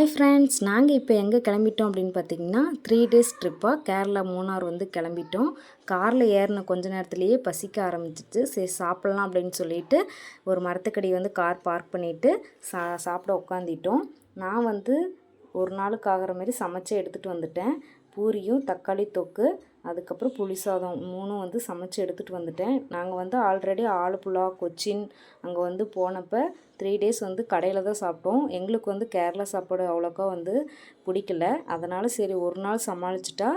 Hi friends நாங்கள் இப்போ எங்கே கிளம்பிட்டோம் அப்படின்னு பார்த்தீங்கன்னா த்ரீ டேஸ் ட்ரிப்பாக கேரளா மூணார் வந்து கிளம்பிட்டோம். காரில் ஏறின கொஞ்ச நேரத்துலேயே பசிக்க ஆரம்பிச்சிச்சு. சரி சாப்பிட்லாம் அப்படின்னு சொல்லிட்டு ஒரு மரத்துக்கடி வந்து கார் பார்க் பண்ணிவிட்டு சா சாப்பிட உட்காந்துட்டோம் நான் வந்து ஒரு நாளுக்கு ஆகிற மாதிரி சமைச்சு எடுத்துகிட்டு வந்துட்டேன். பூரியும் தக்காளி தொக்கு அதுக்கப்புறம் புளி சாதம் மூணும் வந்து சமைச்சு எடுத்துகிட்டு வந்துட்டேன். நாங்கள் வந்து ஆல்ரெடி ஆலப்புழா கொச்சின் அங்கே வந்து போனப்போ த்ரீ டேஸ் வந்து கடையில் தான் சாப்பிட்டோம். எங்களுக்கு வந்து கேரளா சாப்பாடு அவ்வளோக்கா வந்து பிடிக்கல. அதனால் சரி ஒரு நாள் சமாளிச்சிட்டா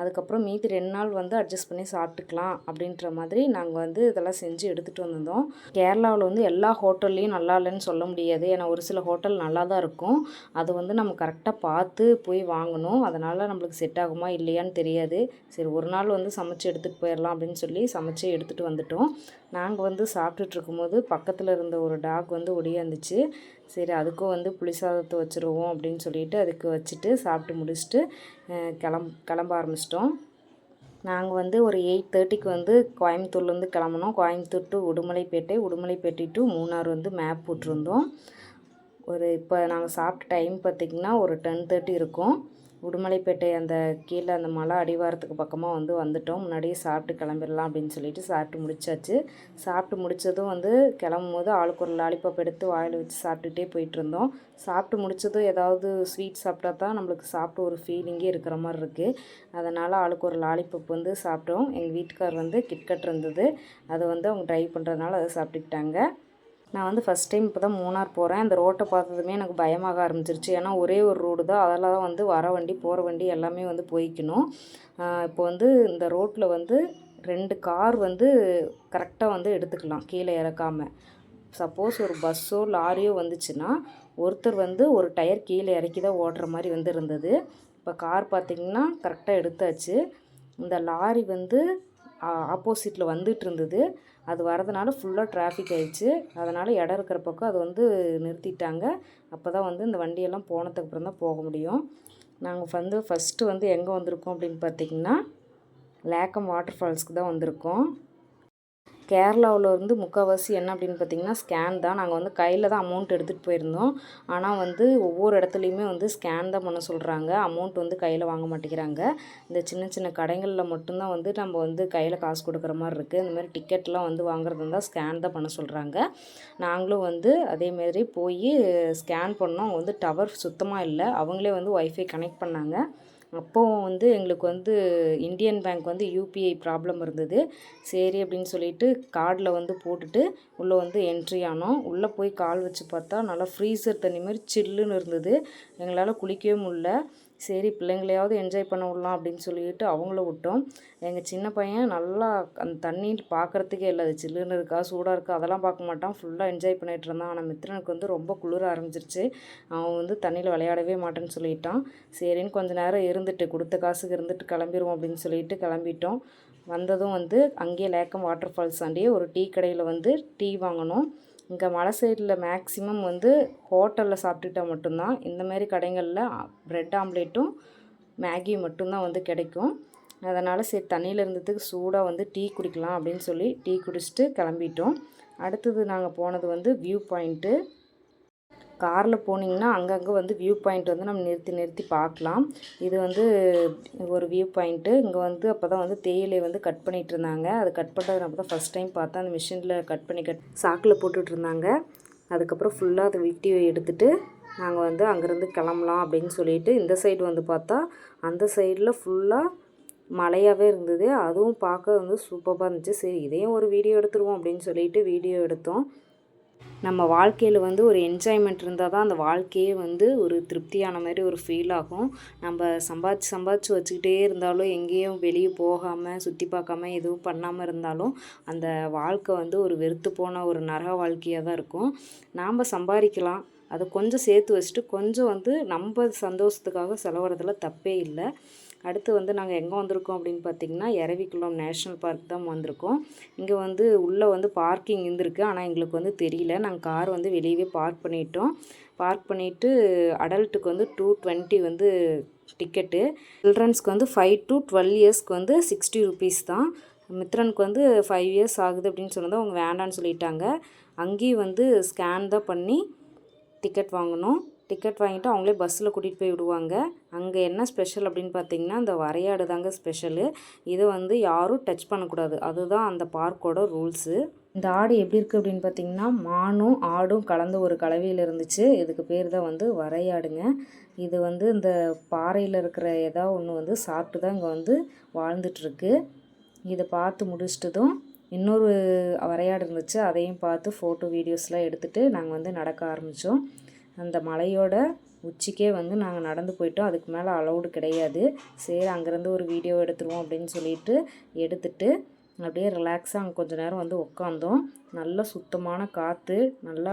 அதுக்கப்புறம் மீதி ரெண்டு நாள் வந்து அட்ஜஸ்ட் பண்ணி சாப்பிட்டுக்கலாம் அப்படின்ற மாதிரி நாங்கள் வந்து இதெல்லாம் செஞ்சு எடுத்துகிட்டு வந்திருந்தோம். கேரளாவில் வந்து எல்லா ஹோட்டல்லையும் நல்லா இல்லைன்னு சொல்ல முடியாது. ஏன்னா ஒரு சில ஹோட்டல் நல்லா தான் இருக்கும். அது வந்து நம்ம கரெக்டாக பார்த்து போய் வாங்கணும். அதனால் நம்மளுக்கு செட் ஆகுமா இல்லையான்னு தெரியாது. சரி ஒரு நாள் வந்து சமைச்சு எடுத்துகிட்டு போயிடலாம் அப்படின்னு சொல்லி சமைச்சு எடுத்துகிட்டு வந்துட்டோம். நாங்கள் வந்து சாப்பிட்டுட்ருக்கும்போது பக்கத்தில் இருந்த ஒரு டாக் வந்து ஒடியாந்துச்சு. சரி அதுக்கும் வந்து புளி சாதத்தை வச்சுருவோம் அப்படின்னு சொல்லிட்டு அதுக்கு வச்சுட்டு சாப்பிட்டு முடிச்சுட்டு கிளம்ப கிளம்ப ஆரம்பிச்சிட்டோம். நாங்கள் வந்து ஒரு எயிட் தேர்ட்டிக்கு வந்து கோயம்புத்தூர்லேருந்து கிளம்புனோம். கோயம்புத்தூர் டு உடுமலைப்பேட்டை உடுமலைப்பேட்டை டு மூணார் வந்து மேப் போட்டிருந்தோம். ஒரு இப்போ நாங்கள் சாப்பிட்ட டைம் பார்த்திங்கன்னா ஒரு டென் தேர்ட்டி இருக்கும். உடுமலைப்பேட்டை அந்த கீழே அந்த மலை அடிவாரத்துக்கு பக்கமாக வந்து வந்துட்டோம். முன்னாடியே சாப்பிட்டு கிளம்பிடலாம் அப்படின்னு சொல்லிட்டு சாப்பிட்டு முடிச்சாச்சு. சாப்பிட்டு முடித்ததும் வந்து கிளம்பும் போது ஆளுக்கு ஒரு லாலிபாப் எடுத்து வாயில் வச்சு சாப்பிட்டுட்டே போயிட்டு இருந்தோம். சாப்பிட்டு முடித்ததும் ஏதாவது ஸ்வீட் சாப்பிட்டா தான் நம்மளுக்கு சாப்பிட்டு ஒரு ஃபீலிங்கே இருக்கிற மாதிரி இருக்குது அதனால் ஆளுக்கு ஒரு லாலிபப் வந்து சாப்பிட்டோம். எங்கள் வீட்டுக்கார் வந்து கிட்கட் இருந்தது. அதை வந்து அவங்க ட்ரை பண்ணுறதுனால அதை சாப்பிட்டுக்கிட்டாங்க. நான் வந்து ஃபஸ்ட் டைம் இப்போ தான் மூணார் போகிறேன் அந்த ரோட்டை பார்த்ததுமே எனக்கு பயமாக ஆரம்பிச்சிருச்சு. ஏன்னா ஒரே ஒரு ரோடு தான். அதில் தான் வந்து வர வண்டி போகிற வண்டி எல்லாமே வந்து போய்க்கணும். இப்போ வந்து இந்த ரோட்டில் வந்து ரெண்டு கார் வந்து கரெக்டாக வந்து எடுத்துக்கலாம். கீழே இறக்காமல் சப்போஸ் ஒரு பஸ்ஸோ லாரியோ வந்துச்சுன்னா ஒருத்தர் வந்து ஒரு டயர் கீழே இறக்கி தான் ஓடுற மாதிரி வந்து இருந்தது. இப்போ கார் பார்த்திங்கன்னா கரெக்டாக எடுத்தாச்சு. இந்த லாரி வந்து ஆப்போசிட்டில் வந்துட்டு இருந்தது. அது வரதுனால ஃபுல்லாக டிராஃபிக் ஆயிடுச்சு. அதனால் இடம் இருக்கிற பக்கம் அது வந்து நிறுத்திட்டாங்க. அப்போ தான் வந்து இந்த வண்டியெல்லாம் போனதுக்கப்புறம் தான் போக முடியும். நாங்கள் வந்து ஃபஸ்ட்டு வந்து எங்கே வந்திருக்கோம் அப்படின்னு பார்த்திங்கன்னா லேக்கம் வாட்டர் ஃபால்ஸ்க்கு தான் வந்திருக்கோம். கேரளாவில் இருந்து முக்கால்வாசி என்ன அப்படின்னு பார்த்தீங்கன்னா ஸ்கேன் தான். நாங்கள் வந்து கையில் தான் அமௌண்ட் எடுத்துகிட்டு போயிருந்தோம். ஆனால் வந்து ஒவ்வொரு இடத்துலையுமே வந்து ஸ்கேன் தான் பண்ண சொல்கிறாங்க அமௌண்ட் வந்து கையில் வாங்க மாட்டேங்கிறாங்க. இந்த சின்ன சின்ன கடைகளில் மட்டும்தான் வந்து நம்ம வந்து கையில் காசு கொடுக்குற மாதிரி இருக்குது இந்த மாதிரி டிக்கெட்லாம் வந்து வாங்குறது இருந்தால் ஸ்கேன் தான் பண்ண சொல்கிறாங்க நாங்களும் வந்து அதேமாதிரி போய் ஸ்கேன் பண்ணோம். அவங்க வந்து டவர் சுத்தமாக இல்லை. அவங்களே வந்து ஒய்ஃபை கனெக்ட் பண்ணாங்க. அப்போவும் வந்து எங்களுக்கு வந்து இந்தியன் பேங்க் வந்து யூபிஐ ப்ராப்ளம் இருந்தது. சரி அப்படின்னு சொல்லிட்டு கார்டில் வந்து போட்டுட்டு உள்ளே வந்து என்ட்ரி ஆனோம். உள்ளே போய் கால் வச்சு பார்த்தா நல்லா ஃப்ரீசர் தண்ணி மாதிரி சில்லுன்னு இருந்தது. எங்களால் குளிக்கவே முடில சரி பிள்ளைங்களையாவது என்ஜாய் பண்ண விடலாம் அப்படின்னு சொல்லிட்டு அவங்கள விட்டோம். எங்கள் சின்ன பையன் நல்லா அந்த தண்ணி பார்க்குறதுக்கே இல்லை. அது சில்லுன்னு இருக்கா சூடாக இருக்கா அதெல்லாம் பார்க்க மாட்டான். ஃபுல்லாக என்ஜாய் பண்ணிகிட்டு இருந்தான். ஆனால் மித்ரனுக்கு வந்து ரொம்ப குளிர ஆரம்பிச்சிருச்சு. அவன் வந்து தண்ணியில் விளையாடவே மாட்டேன்னு சொல்லிட்டான். சரின்னு கொஞ்சம் நேரம் இருந்துட்டு கொடுத்த காசுக்கு இருந்துட்டு கிளம்பிடுவோம் அப்படின்னு சொல்லிட்டு கிளம்பிட்டோம். வந்ததும் வந்து அங்கேயே லேக்கம் வாட்டர் ஃபால்ஸ் ஆண்டியே ஒரு டீ கடையில் வந்து டீ வாங்கினோம். இங்கே மலை சைடில் மேக்ஸிமம் வந்து ஹோட்டலில் சாப்பிட்டுட்டா மட்டும்தான். இந்தமாரி கடைகளில் ப்ரெட் ஆம்லேட்டும் மேகி மட்டும்தான் வந்து கிடைக்கும். அதனால் சரி தண்ணியில் இருந்ததுக்கு சூடாக வந்து டீ குடிக்கலாம் அப்படின்னு சொல்லி டீ குடிச்சிட்டு கிளம்பிட்டோம். அடுத்தது நாங்கள் போனது வந்து வியூ பாயிண்ட்டு காரில் போனீங்கன்னா அங்கங்கே வந்து வியூ பாயிண்ட் வந்து நம்ம நிறுத்தி நிறுத்தி பார்க்கலாம். இது வந்து ஒரு வியூ பாயிண்ட்டு இங்கே வந்து அப்போ தான் வந்து தேயிலை வந்து கட் பண்ணிகிட்டு இருந்தாங்க. அது கட் பண்ணுறது நம்ம தான் ஃபஸ்ட் டைம் பார்த்தா அந்த மிஷினில் கட் பண்ணி கட் சாக்கில் போட்டுட்ருந்தாங்க அதுக்கப்புறம் ஃபுல்லாக அதை விட்டி எடுத்துகிட்டு நாங்கள் வந்து அங்கேருந்து கிளம்பலாம் அப்படின்னு சொல்லிட்டு இந்த சைடு வந்து பார்த்தா அந்த சைடில் ஃபுல்லாக மழையாகவே இருந்தது. அதுவும் பார்க்க வந்து சூப்பராக இருந்துச்சு. சரி இதையும் ஒரு வீடியோ எடுத்துருவோம் அப்படின்னு சொல்லிட்டு வீடியோ எடுத்தோம். நம்ம வாழ்க்கையில் வந்து ஒரு என்ஜாய்மெண்ட் இருந்தால் தான் அந்த வாழ்க்கையே வந்து ஒரு திருப்தியான மாதிரி ஒரு ஃபீல் ஆகும். நம்ம சம்பாதிச்சு சம்பாதிச்சு வச்சுக்கிட்டே இருந்தாலும் எங்கேயும் வெளியே போகாமல் சுற்றி பார்க்காம எதுவும் பண்ணாமல் இருந்தாலும் அந்த வாழ்க்கை வந்து ஒரு வெறுத்து போன ஒரு நரக வாழ்க்கையாக தான் இருக்கும். நாம் சம்பாதிக்கலாம். அதை கொஞ்சம் சேர்த்து வச்சுட்டு கொஞ்சம் வந்து நம்ம சந்தோஷத்துக்காக செலவிடுறதுல தப்பே இல்லை. அடுத்து வந்து நாங்கள் எங்கே வந்திருக்கோம் அப்படின்னு பார்த்தீங்கன்னா இரவிக்குளம் நேஷ்னல் பார்க் தான் வந்திருக்கோம். இங்கே வந்து உள்ளே வந்து பார்க்கிங் இருந்திருக்கு. ஆனால் எங்களுக்கு வந்து தெரியல. நாங்கள் கார் வந்து வெளியவே பார்க் பண்ணிட்டோம். பார்க் பண்ணிவிட்டு அடல்ட்டுக்கு வந்து டூ டுவெண்ட்டி வந்து டிக்கெட்டு. சில்ட்ரன்ஸ்க்கு வந்து ஃபைவ் டு டுவெல் இயர்ஸ்க்கு வந்து சிக்ஸ்டி ருபீஸ் தான். மித்ரனுக்கு வந்து ஃபைவ் இயர்ஸ் ஆகுது அப்படின்னு சொன்னது அவங்க வேண்டான்னு சொல்லிட்டாங்க. அங்கேயும் வந்து ஸ்கேன் தான் பண்ணி டிக்கெட் வாங்கணும் டிக்கெட் வாங்கிட்டு அவங்களே பஸ்ஸில் கூட்டிகிட்டு போய் விடுவாங்க. அங்கே என்ன ஸ்பெஷல் அப்படின்னு பார்த்தீங்கன்னா இந்த வரையாடு தாங்க ஸ்பெஷலு. இதை வந்து யாரும் டச் பண்ணக்கூடாது. அதுதான் அந்த பார்க்கோட ரூல்ஸு. இந்த ஆடு எப்படி இருக்குது அப்படின்னு பார்த்தீங்கன்னா மானும் ஆடும் கலந்த ஒரு கலவையில் இருந்துச்சு. இதுக்கு பேர் தான் வந்து வரையாடுங்க. இது வந்து இந்த பாறையில் இருக்கிற ஏதா ஒன்று வந்து சாப்பிட்டு தான் இங்கே வந்து வாழ்ந்துட்டுருக்கு. இதை பார்த்து முடிச்சிட்டதும் இன்னொரு வரையாடு இருந்துச்சு. அதையும் பார்த்து ஃபோட்டோ வீடியோஸ்லாம் எடுத்துகிட்டு நாங்கள் வந்து நடக்க ஆரம்பித்தோம் அந்த மலையோட உச்சிக்கே வந்து நாங்கள் நடந்து போயிட்டோம். அதுக்கு மேலே அலௌடு கிடையாது. சரி அங்கேருந்து ஒரு வீடியோ எடுத்துருவோம் அப்படின்னு சொல்லிட்டு எடுத்துட்டு அப்படியே ரிலாக்ஸாக அங்கே கொஞ்சம் நேரம் வந்து உட்காந்தோம் நல்ல சுத்தமான காற்று நல்லா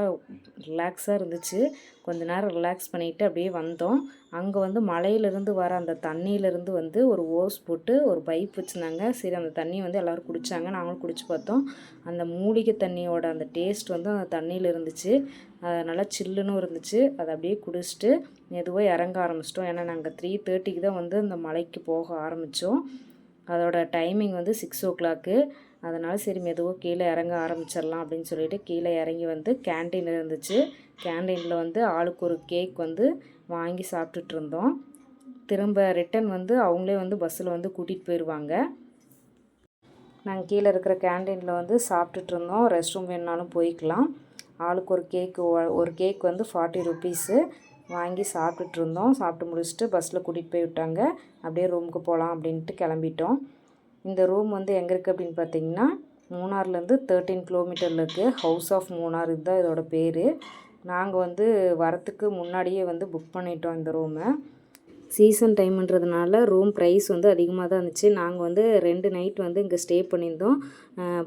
ரிலாக்ஸாக இருந்துச்சு. கொஞ்ச நேரம் ரிலாக்ஸ் பண்ணிவிட்டு அப்படியே வந்தோம். அங்கே வந்து மலையிலேருந்து வர அந்த தண்ணியிலேருந்து வந்து ஒரு ஓஸ் போட்டு ஒரு பைப் வச்சுருந்தாங்க. சரி அந்த தண்ணி வந்து எல்லோரும் குடித்தாங்க நாங்களும் குடிச்சு பார்த்தோம். அந்த மூலிகை தண்ணியோட அந்த டேஸ்ட் வந்து அந்த தண்ணியில் இருந்துச்சு. அது நல்லா சில்லுன்னு இருந்துச்சு. அதை அப்படியே குடிச்சிட்டு மெதுவாக இறங்க ஆரம்பிச்சிட்டோம். ஏன்னா நாங்கள் த்ரீ தேர்ட்டிக்கு தான் வந்து அந்த மலைக்கு போக ஆரம்பித்தோம் அதோட டைமிங் வந்து சிக்ஸ் ஓ கிளாக்கு. அதனால் சரி மெதுவாக கீழே இறங்க ஆரம்பிச்சிடலாம் அப்படின்னு சொல்லிட்டு கீழே இறங்கி வந்து கேன்டீன் இருந்துச்சு. கேன்டீனில் வந்து ஆளுக்கு ஒரு கேக் வந்து வாங்கி சாப்பிட்டுட்டு இருந்தோம். திரும்ப ரிட்டன் வந்து அவங்களே வந்து பஸ்ஸில் வந்து கூட்டிகிட்டு போயிடுவாங்க நாங்கள் கீழே இருக்கிற கேன்டீனில் வந்து சாப்பிட்டுட்டு இருந்தோம். ரெஸ்ட் ரூம் வேணுனாலும் போய்க்கலாம். ஆளுக்கு ஒரு கேக்கு ஒரு கேக் வந்து ஃபார்ட்டி ருபீஸு. வாங்கி சாப்பிட்டுட்டு இருந்தோம் சாப்பிட்டு முடிச்சுட்டு பஸ்ஸில் கூட்டிகிட்டு போய் விட்டாங்க. அப்படியே ரூமுக்கு போகலாம் அப்படின்ட்டு கிளம்பிட்டோம். இந்த ரூம் வந்து எங்கே இருக்குது அப்படின்னு பார்த்தீங்கன்னா மூணார்லேருந்து தேர்ட்டீன் கிலோமீட்டரில் இருக்குது ஹவுஸ் ஆஃப் மூணார் இதுதான் இதோட பேர். நாங்கள் வந்து வரத்துக்கு முன்னாடியே வந்து புக் பண்ணிட்டோம் இந்த ரூமை சீசன் டைம்ன்றதுனால ரூம் ப்ரைஸ் வந்து அதிகமாக தான் இருந்துச்சு. நாங்கள் வந்து ரெண்டு நைட் வந்து இங்கே ஸ்டே பண்ணியிருந்தோம்.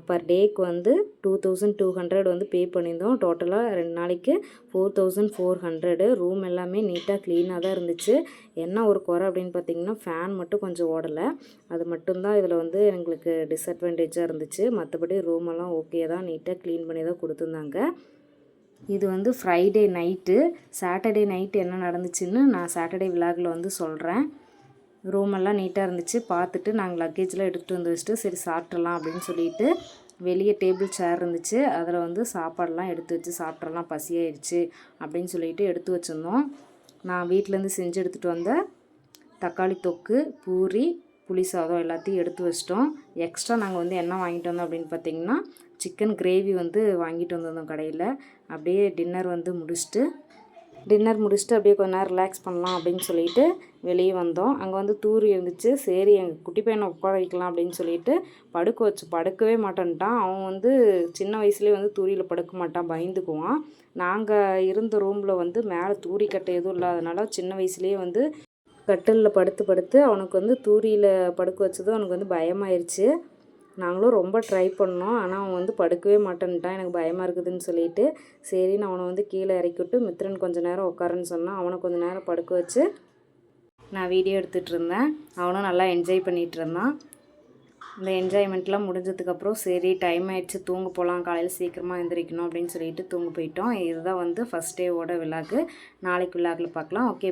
பர் டேக்கு வந்து டூ தௌசண்ட் டூ ஹண்ட்ரட் வந்து பே பண்ணியிருந்தோம். டோட்டலாக ரெண்டு நாளைக்கு four thousand four hundred room எல்லாமே நீட்டாக க்ளீனாக தான் இருந்துச்சு. என்ன ஒரு குறை அப்படின்னு பார்த்தீங்கன்னா ஃபேன் மட்டும் கொஞ்சம் ஓடலை. அது மட்டும்தான் இதில் வந்து எங்களுக்கு டிஸ்அட்வான்டேஜாக இருந்துச்சு. மற்றபடி ரூமெல்லாம் ஓகே தான் நீட்டாக க்ளீன் பண்ணி தான் கொடுத்துருந்தாங்க. இது வந்து ஃப்ரைடே நைட்டு சாட்டர்டே நைட்டு என்ன நடந்துச்சுன்னு நான் சாட்டர்டே விலாகில் வந்து சொல்கிறேன் ரூமெல்லாம் நீட்டாக இருந்துச்சு. பார்த்துட்டு நாங்கள் லக்கேஜ்லாம் எடுத்துகிட்டு வந்து வச்சுட்டு சரி சாப்பிட்றலாம் அப்படின்னு சொல்லிட்டு வெளியே டேபிள் சேர் இருந்துச்சு. அதில் வந்து சாப்பாடெல்லாம் எடுத்து வச்சு சாப்பிட்றலாம் பசியாயிடுச்சு அப்படின்னு சொல்லிட்டு எடுத்து வச்சுருந்தோம். நான் வீட்டிலேருந்து செஞ்சு எடுத்துகிட்டு வந்த தக்காளி தொக்கு பூரி புளி சாதம் எல்லாத்தையும் எடுத்து வச்சிட்டோம். எக்ஸ்ட்ரா நாங்கள் வந்து என்ன வாங்கிட்டு வந்தோம் அப்படின்னு பார்த்தீங்கன்னா சிக்கன் கிரேவி வந்து வாங்கிட்டு வந்திருந்தோம் கடையில். அப்படியே டின்னர் வந்து முடிச்சுட்டு டின்னர் முடிச்சுட்டு அப்படியே கொஞ்ச நேரம் ரிலாக்ஸ் பண்ணலாம் அப்படின்னு சொல்லிட்டு வெளியே வந்தோம். அங்கே வந்து தூரி இருந்துச்சு. சரி எங்கள் குட்டி பையனை உட்கார வைக்கலாம் அப்படின்னு சொல்லிட்டு படுக்க வச்சு படுக்கவே மாட்டேன்ட்டான். அவன் வந்து சின்ன வயசுலேயே வந்து தூரியில் படுக்க மாட்டான் பயந்துக்குவான். நாங்கள் இருந்த ரூமில் வந்து மேலே தூரி கட்டை எதுவும் இல்லாதனால சின்ன வயசுலேயே வந்து கட்டிலில் படுத்து படுத்து அவனுக்கு வந்து தூரியில் படுக்க வச்சதும் அவனுக்கு வந்து பயமாயிருச்சு. நாங்களும் ரொம்ப ட்ரை பண்ணோம். ஆனால் அவன் வந்து படுக்கவே மாட்டேன்ட்டான். எனக்கு பயமாக இருக்குதுன்னு சொல்லிட்டு சரின்னு அவனை வந்து கீழே இறக்கி விட்டு மித்ரன் கொஞ்சம் நேரம் உட்காருன்னு சொன்னான். அவனை கொஞ்சம் நேரம் படுக்க வச்சு நான் வீடியோ எடுத்துகிட்டு இருந்தேன். அவனும் நல்லா என்ஜாய் பண்ணிகிட்டு இருந்தான். இந்த என்ஜாய்மெண்ட்லாம் முடிஞ்சதுக்கப்புறம் சரி டைம் ஆகிடுச்சு தூங்க போகலாம் காலையில் சீக்கிரமாக எழுந்திரிக்கணும் அப்படின்னு சொல்லிட்டு தூங்க போயிட்டோம். இதுதான் வந்து ஃபஸ்ட் டேவோட விழாக்கு நாளைக்கு விழாக்கில் பார்க்கலாம். ஓகே